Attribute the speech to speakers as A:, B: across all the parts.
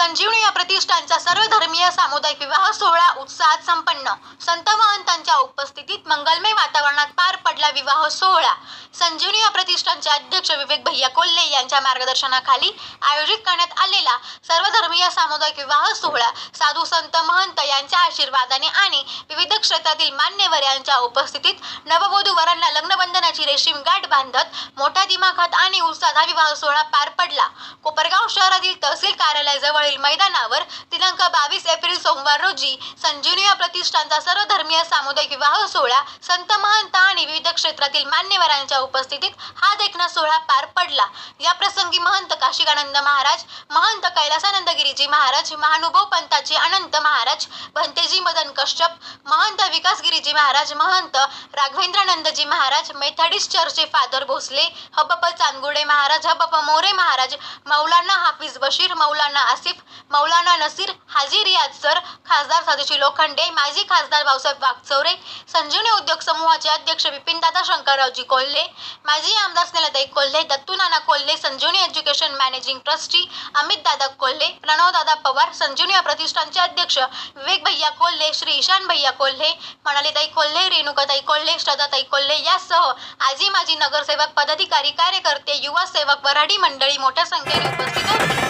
A: संजीवनी या प्रतिष्ठानचा सर्व धर्मीय सामुदायिक विवाह सोहळा उत्साहात संपन्न. संत महंतांच्या उपस्थितीत मंगलमय वातावरणात पार पडला विवाह सोहळा. संजीवनी या प्रतिष्ठानचे अध्यक्ष विवेक भैया कोल्हे यांच्या मार्गदर्शनाखाली आयोजित करण्यात आलेला सर्व धर्मीय सामुदायिक विवाह सोहळा साधू संत महंत यांच्या आशीर्वादाने आणि विविध क्षेत्रातील मान्यवर यांच्या उपस्थितीत नववधू वरांना लग्नबंधनाची रेशीम गाठ बांधत मोठ्या दिमाखात आणि उत्साहात विवाह सोहळा पार पडला. कोपरगाव शहरातील तहसील कार्यालयाजवळ कार्यालयाजवळील मैदानावर दिनांक बावीस एप्रिल सोमवार रोजी संजीवनी या प्रतिष्ठानचा सर्वधर्मीय सामुदायिक विवाह सोहळा संत महंत आणि विविध क्षेत्रातील मान्यवरांच्या उपस्थितीत हा देखणा सोहळा पार पडला या प्रसंगी महंत काशिकानंद महाराज महंत कैलासानंद गिरीजी महाराज महानुभव पंताजी अनंत महाराज भंतेजी मदन कश्यप महंत विकास गिरीजी महाराज महंत राघवेंद्रानंदजी महाराज मेथडिस्ट चर्चचे फादर भोसले हबप चांदगुडे महाराज हबप मोरे महाराज मौलाना हाफिज बशीर मौलाना आसिफ मौलाना नसीर हाजी रियाज सर खासदार सदाशिव लोखंडे माजी खासदार भाऊसाहेब वागचौरे संजीवनी उद्योग समूहाचे अध्यक्ष विपिनदादा शंकररावजी कोल्हे माजी आमदार Snehalatai Kolhe Dattu Nana Kolhe Sanjivani education managing trustee Amit Dada Kolhe Pranavdada Pawar Sanjivani या प्रतिष्ठानचे अध्यक्ष विवेक भैया कोल्हे श्री ईशान भैया कोल्हे मनालीताई कोल्हे रेणुकाताई कोल्हे श्रद्धाताई कोल्हे यासह आजी माजी नगरसेवक पदाधिकारी कार्यकर्ते युवा सेवक वराडी मंडळी मोठ्या संख्येने उपस्थित होते.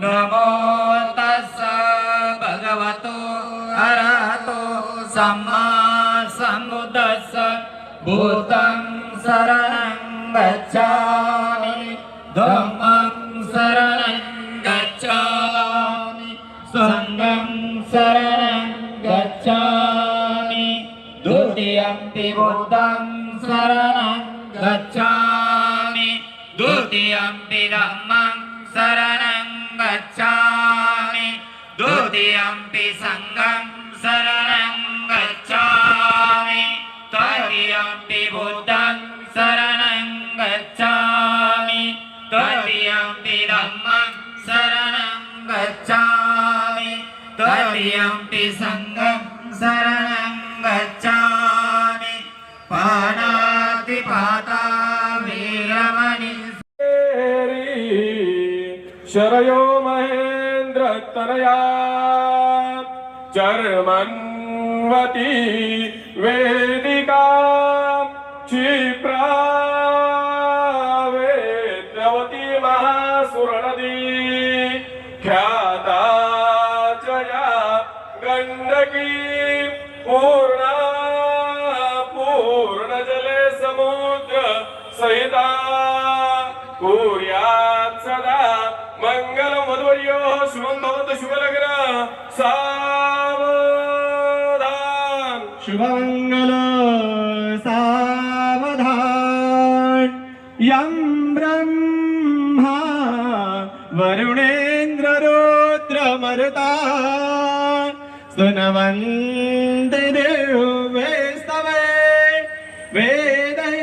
B: नमो तस्स भगवतो अरहतो सम्मा सम्बुद्धस्स भूतं शरणं गच्छामि धम्मं शरणं गच्छामि सङ्गं शरणं गच्छामि द्वितीयम्पि बुद्धं शरणं गच्छामि द्वितीयम्पि धम्मं शरणं द्वितीयम्पि सङ्गं शरणं गच्छामि। तृतीयम्पि बुद्धं शरणं गच्छामि। तृतीयम्पि धम्मं शरणं गच्छामि। तृतीयम्पि सङ्गं शरणं गच्छामि। पाणातिपाता वीरमणि।
C: शरयो महे तनया चर्मन्वती वेदिका क्षिप्रा वेद्यवती महासुरनदी। ख्याता जया गण्डकी पूर्णा पूर्णजले समुद्र सहिता। कुर्यात् सदा मङ्गलं शुभं भवतु शुभलग्न। सावधान।
B: शुभमङ्गल सावधान। यं ब्रह्मा वरुणेन्द्र रुद्रमरुता वेदै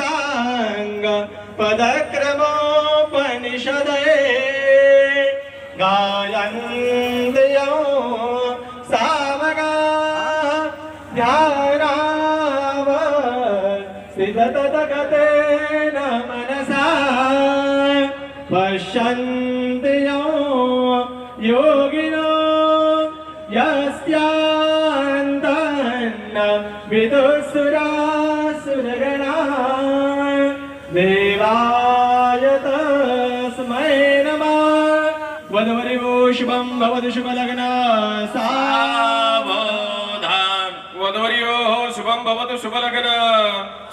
B: साङ्ग पदक्रमोपनिषदे गायन्द्यौ सावगा ध्याराव सिदतगतेन मनसा पश्यन्दि योगिनो
D: यस्या विदुसुरा नमः वधवरिवो शुभं भवतु शुभलग्न सावधान
C: वधवर्यो शुभम भवतु शुभलग्न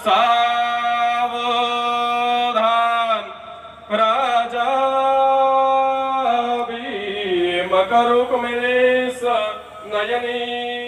C: सावधान राजा भीमकरुक्मिणेश नयनी